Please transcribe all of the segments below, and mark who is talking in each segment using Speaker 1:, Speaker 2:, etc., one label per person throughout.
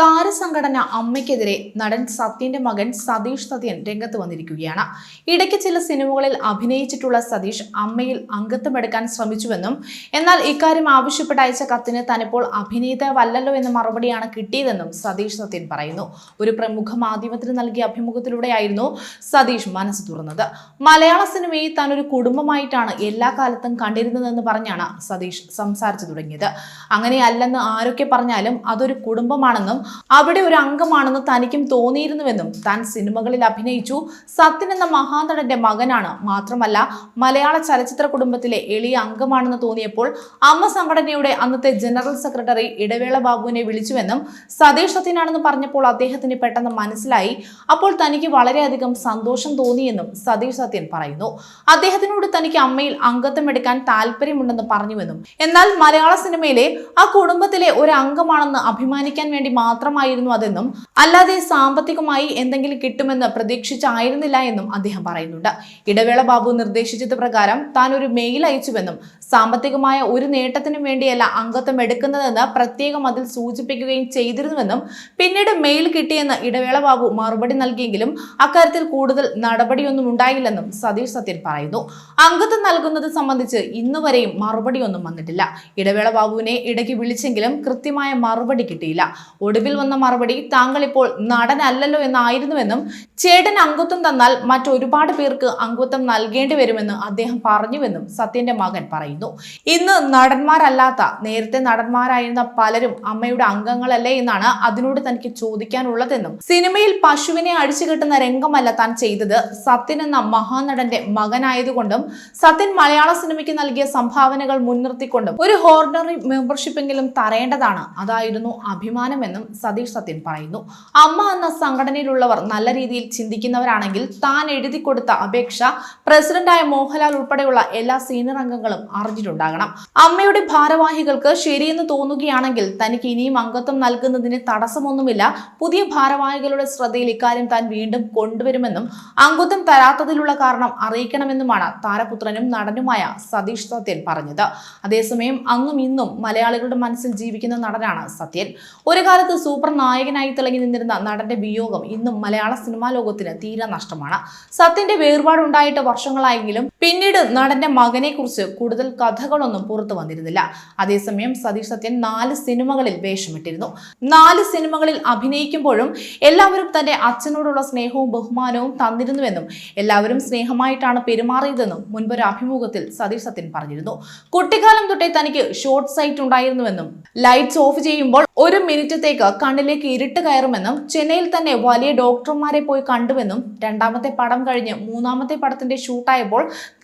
Speaker 1: താരസംഘടന അമ്മയ്ക്കെതിരെ നടൻ സത്യന്റെ മകൻ സതീഷ് സത്യൻ രംഗത്ത് വന്നിരിക്കുകയാണ്. ഇടയ്ക്ക് ചില സിനിമകളിൽ അഭിനയിച്ചിട്ടുള്ള സതീഷ് അമ്മയിൽ അംഗത്വം എടുക്കാൻ ശ്രമിച്ചുവെന്നും എന്നാൽ ഇക്കാര്യം ആവശ്യപ്പെട്ട് അയച്ച കത്തിന് തനിപ്പോൾ അഭിനേതാവല്ലല്ലോ എന്ന മറുപടിയാണ് കിട്ടിയതെന്നും സതീഷ് സത്യൻ പറയുന്നു. ഒരു പ്രമുഖ മാധ്യമത്തിന് നൽകിയ അഭിമുഖത്തിലൂടെയായിരുന്നു സതീഷ് മനസ്സ് തുറന്നത്. മലയാള സിനിമയെ താൻ കുടുംബമായിട്ടാണ് എല്ലാ കാലത്തും കണ്ടിരുന്നതെന്ന് പറഞ്ഞാണ് സതീഷ് സംസാരിച്ചു തുടങ്ങിയത്. അങ്ങനെയല്ലെന്ന് ആരൊക്കെ പറഞ്ഞാലും അതൊരു കുടുംബമാണെന്നും അവിടെ ഒരു അംഗമാണെന്ന് തനിക്കും തോന്നിയിരുന്നുവെന്നും താൻ സിനിമകളിൽ അഭിനയിച്ചു. സത്യൻ എന്ന മഹാനടന്റെ മകനാണ്. മാത്രമല്ല മലയാള ചലച്ചിത്ര കുടുംബത്തിലെ എളിയ അംഗമാണെന്ന് തോന്നിയപ്പോൾ അമ്മ സംഘടനയുടെ അന്നത്തെ ജനറൽ സെക്രട്ടറി ഇടവേള ബാബുവിനെ വിളിച്ചുവെന്നും സതീഷ് സത്യനാണെന്ന് പറഞ്ഞപ്പോൾ അദ്ദേഹത്തിന് പെട്ടെന്ന് മനസ്സിലായി. അപ്പോൾ തനിക്ക് വളരെയധികം സന്തോഷം തോന്നിയെന്നും സതീഷ് സത്യൻ പറയുന്നു. അദ്ദേഹത്തിനോട് തനിക്ക് അമ്മയിൽ അംഗത്വം എടുക്കാൻ താല്പര്യമുണ്ടെന്ന് പറഞ്ഞുവെന്നും. എന്നാൽ മലയാള സിനിമയിലെ ആ കുടുംബത്തിലെ ഒരു അംഗമാണെന്ന് അഭിമാനിക്കാൻ വേണ്ടി മാത്രമായിരുന്നു അതെന്നും അല്ലാതെ സാമ്പത്തികമായി എന്തെങ്കിലും കിട്ടുമെന്ന് പ്രതീക്ഷിച്ചായിരുന്നില്ല എന്നും അദ്ദേഹം പറയുന്നുണ്ട്. ഇടവേള ബാബു നിർദ്ദേശിച്ചത് പ്രകാരം താൻ ഒരു മെയിൽ അയച്ചുവെന്നും സാമ്പത്തികമായ ഒരു നേട്ടത്തിനും വേണ്ടിയല്ല അംഗത്വം എടുക്കുന്നതെന്ന് പ്രത്യേകം അതിൽ സൂചിപ്പിക്കുകയും ചെയ്തിരുന്നുവെന്നും പിന്നീട് മെയിൽ കിട്ടിയെന്ന് ഇടവേള ബാബു മറുപടി നൽകിയെങ്കിലും അക്കാര്യത്തിൽ കൂടുതൽ നടപടിയൊന്നും ഉണ്ടായില്ലെന്നും സതീഷ് സത്യൻ പറയുന്നു. അംഗത്വം നൽകുന്നത് സംബന്ധിച്ച് ഇന്നുവരെയും മറുപടിയൊന്നും വന്നിട്ടില്ല. ഇടവേള ബാബുവിനെ ഇടയ്ക്ക് വിളിച്ചെങ്കിലും കൃത്യമായ മറുപടി കിട്ടിയില്ല. ഒടുവിൽ വന്ന മറുപടി താങ്കൾ ഇപ്പോൾ നടനല്ലല്ലോ എന്നായിരുന്നുവെന്നും ചേട്ടൻ അംഗത്വം തന്നാൽ മറ്റൊരുപാട് പേർക്ക് അംഗത്വം നൽകേണ്ടി വരുമെന്ന് അദ്ദേഹം പറഞ്ഞുവെന്നും സത്യന്റെ മകൻ പറയുന്നു. ഇന്ന് നടന്മാരല്ലാത്ത നേരത്തെ നടന്മാരായിരുന്ന പലരും അമ്മയുടെ അംഗങ്ങളല്ലേ എന്നാണ് അതിനോട് തനിക്ക് ചോദിക്കാനുള്ളതെന്നും സിനിമയിൽ പശുവിനെ അടിച്ചു കെട്ടുന്ന രംഗമല്ല താൻ ചെയ്തത്. സത്യൻ എന്ന മഹാനടന്റെ മകനായതുകൊണ്ടും സത്യൻ മലയാള സിനിമയ്ക്ക് നൽകിയ സംഭാവനകൾ മുൻനിർത്തിക്കൊണ്ടും ഒരു ഹോർണറി മെമ്പർഷിപ്പെങ്കിലും തരേണ്ടതാണ്. അതായിരുന്നു അഭിമാനമെന്നും സതീഷ് സത്യൻ പറയുന്നു. അമ്മ എന്ന സംഘടനയിലുള്ളവർ നല്ല രീതിയിൽ ചിന്തിക്കുന്നവരാണെങ്കിൽ താൻ എഴുതി കൊടുത്ത അപേക്ഷ പ്രസിഡന്റായ മോഹൻലാൽ ഉൾപ്പെടെയുള്ള എല്ലാ സീനിയർ അംഗങ്ങളും അറിഞ്ഞിട്ടുണ്ടാകണം. അമ്മയുടെ ഭാരവാഹികൾക്ക് ശരിയെന്ന് തോന്നുകയാണെങ്കിൽ തനിക്ക് ഇനിയും അംഗത്വം നൽകുന്നതിന് തടസ്സമൊന്നുമില്ല. പുതിയ ഭാരവാഹികളുടെ ശ്രദ്ധയിൽ ഇക്കാര്യം താൻ വീണ്ടും കൊണ്ടുവരുമെന്നും അംഗത്വം തരാത്തതിലുള്ള കാരണം അറിയിക്കണമെന്നുമാണ് താരപുത്രനും നടനുമായ സതീഷ് സത്യൻ പറഞ്ഞത്. അതേസമയം അന്നും ഇന്നും മലയാളികളുടെ മനസ്സിൽ ജീവിക്കുന്ന നടനാണ് സത്യൻ. ഒരു കാലത്ത് സൂപ്പർ നായകനായി തിളങ്ങി നിന്നിരുന്ന നടന്റെ വിയോഗം ഇന്നും മലയാള സിനിമാ ലോകത്തിന് തീരെ നഷ്ടമാണ്. സത്യന്റെ വേർപാടുണ്ടായിട്ട് വർഷങ്ങളായെങ്കിലും പിന്നീട് നടന്റെ മകനെ കുറിച്ച് കൂടുതൽ കഥകളൊന്നും പുറത്തു വന്നിരുന്നില്ല. അതേസമയം സതീഷ് സത്യൻ നാല് സിനിമകളിൽ വേഷമിട്ടിരുന്നു. നാല് സിനിമകളിൽ അഭിനയിക്കുമ്പോഴും എല്ലാവരും തന്റെ അച്ഛനോടുള്ള സ്നേഹവും ബഹുമാനവും തന്നിരുന്നുവെന്നും എല്ലാവരും സ്നേഹമായിട്ടാണ് പെരുമാറിയതെന്നും മുൻപൊരു അഭിമുഖത്തിൽ സതീഷ് സത്യൻ പറഞ്ഞിരുന്നു. കുട്ടിക്കാലം തൊട്ടേ തനിക്ക് ഷോർട്ട് സൈറ്റ് ഉണ്ടായിരുന്നുവെന്നും ലൈറ്റ്സ് ഓഫ് ചെയ്യുമ്പോൾ ഒരു മിനിറ്റത്തേക്ക് കണ്ണിലേക്ക് ഇരുട്ട് കയറുമെന്നും ചെന്നൈയിൽ തന്നെ വലിയ ഡോക്ടർമാരെ പോയി കണ്ടുവെന്നും രണ്ടാമത്തെ പടം കഴിഞ്ഞ് മൂന്നാമത്തെ പടത്തിന്റെ ഷൂട്ടായപ്പോൾ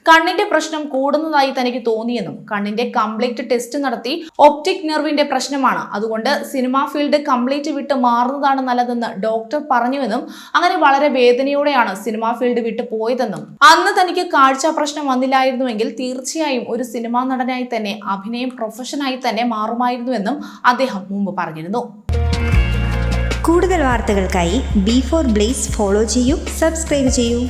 Speaker 1: കണ്ണിന്റെ പ്രശ്നം കൂടുന്നതായി തനിക്ക് തോന്നിയെന്നും കണ്ണിന്റെ കംപ്ലീറ്റ് ടെസ്റ്റ് നടത്തി ഒപ്റ്റിക് നെർവിന്റെ പ്രശ്നമാണ്. അതുകൊണ്ട് സിനിമാ ഫീൽഡ് കംപ്ലീറ്റ് വിട്ട് മാറുന്നതാണ് നല്ലതെന്ന് ഡോക്ടർ പറഞ്ഞുവെന്നും അങ്ങനെ വളരെ വേദനയോടെയാണ് സിനിമാ ഫീൽഡ് വിട്ട് പോയതെന്നും. അന്ന് തനിക്ക് കാഴ്ച പ്രശ്നം വന്നില്ലായിരുന്നുവെങ്കിൽ തീർച്ചയായും ഒരു സിനിമാ നടനായി തന്നെ അഭിനയം പ്രൊഫഷനായി തന്നെ മാറുമായിരുന്നുവെന്നും അദ്ദേഹം മുമ്പ് പറഞ്ഞിരുന്നു.
Speaker 2: കൂടുതൽ വാർത്തകൾക്കായി ബി ഫോർ ബ്ലേസ് ഫോളോ ചെയ്യൂ സബ്സ്ക്രൈബ് ചെയ്യൂ.